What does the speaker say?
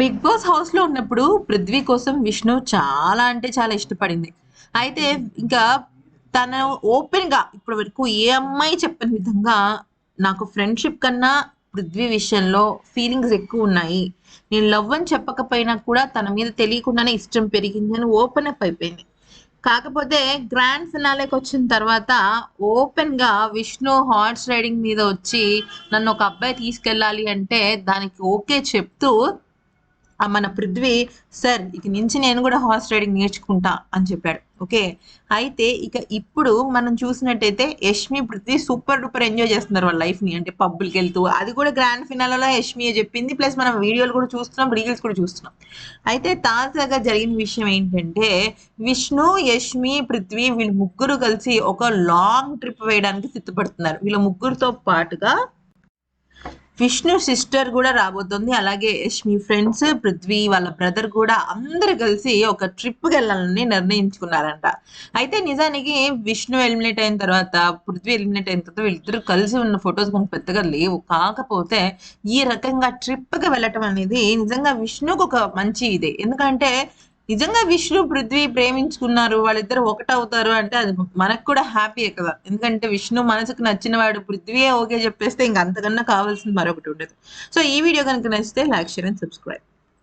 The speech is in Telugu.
బిగ్ బాస్ హౌస్లో ఉన్నప్పుడు పృథ్వీ కోసం విష్ణు చాలా అంటే చాలా ఇష్టపడింది. అయితే ఇంకా తన ఓపెన్గా ఇప్పటి వరకు ఏ అమ్మాయి చెప్పని విధంగా నాకు ఫ్రెండ్షిప్ కన్నా పృథ్వీ విషయంలో ఫీలింగ్స్ ఎక్కువ ఉన్నాయి. నేను లవ్ అని చెప్పకపోయినా కూడా తన మీద తెలియకుండానే ఇష్టం పెరిగింది అని ఓపెన్ అప్ అయిపోయింది. కాకపోతే గ్రాండ్ ఫినాలేకి వచ్చిన తర్వాత ఓపెన్గా విష్ణు హార్స్ రైడింగ్ మీద వచ్చి నన్ను ఒక అబ్బాయి తీసుకెళ్ళాలి అంటే దానికి ఓకే చెప్తూ మన పృథ్వీ సార్ ఇక నుంచి నేను కూడా హార్స్ రైడింగ్ నేర్చుకుంటా అని చెప్పాడు. ఓకే? అయితే ఇక ఇప్పుడు మనం చూసినట్టయితే Yashmi Prithvi super duper enjoy చేస్తున్నారు వాళ్ళ లైఫ్ని. అంటే పబ్బులకి వెళ్తూ అది కూడా గ్రాండ్ ఫినాలలో యష్మి చెప్పింది. ప్లస్ మనం వీడియోలు కూడా చూస్తున్నాం రీల్స్ కూడా చూస్తున్నాం. అయితే తాజాగా జరిగిన విషయం ఏంటంటే విష్ణు యష్మి పృథ్వీ వీళ్ళు ముగ్గురు కలిసి ఒక లాంగ్ ట్రిప్ వేయడానికి సిద్ధపడుతున్నారు. వీళ్ళ ముగ్గురుతో పాటుగా విష్ణు సిస్టర్ కూడా రాబోతుంది. అలాగే యష్మి ఫ్రెండ్స్ పృథ్వీ వాళ్ళ బ్రదర్ కూడా అందరు కలిసి ఒక ట్రిప్ వెళ్ళాలని నిర్ణయించుకున్నారంట. అయితే నిజానికి విష్ణు ఎలిమినేట్ అయిన తర్వాత పృథ్వీ ఎలిమినేట్ అయిన తర్వాత వీళ్ళిద్దరు కలిసి ఉన్న ఫొటోస్ మనకు పెద్దగా లేవు. కాకపోతే ఈ రకంగా ట్రిప్కి వెళ్ళటం అనేది నిజంగా విష్ణుకు ఒక మంచి ఇదే. ఎందుకంటే నిజంగా విష్ణు పృథ్వీ ప్రేమించుకున్నారు వాళ్ళిద్దరు ఒకటవుతారు అంటే అది మనకు కూడా హ్యాపీయే కదా. ఎందుకంటే విష్ణు మనసుకు నచ్చిన వాడు పృథ్వీయే ఓకే చెప్పేస్తే ఇంక అంతకన్నా కావాల్సింది మరొకటి ఉండదు. సో ఈ వీడియో కనుక నచ్చితే లైక్ షేర్ అండ్ సబ్స్క్రైబ్.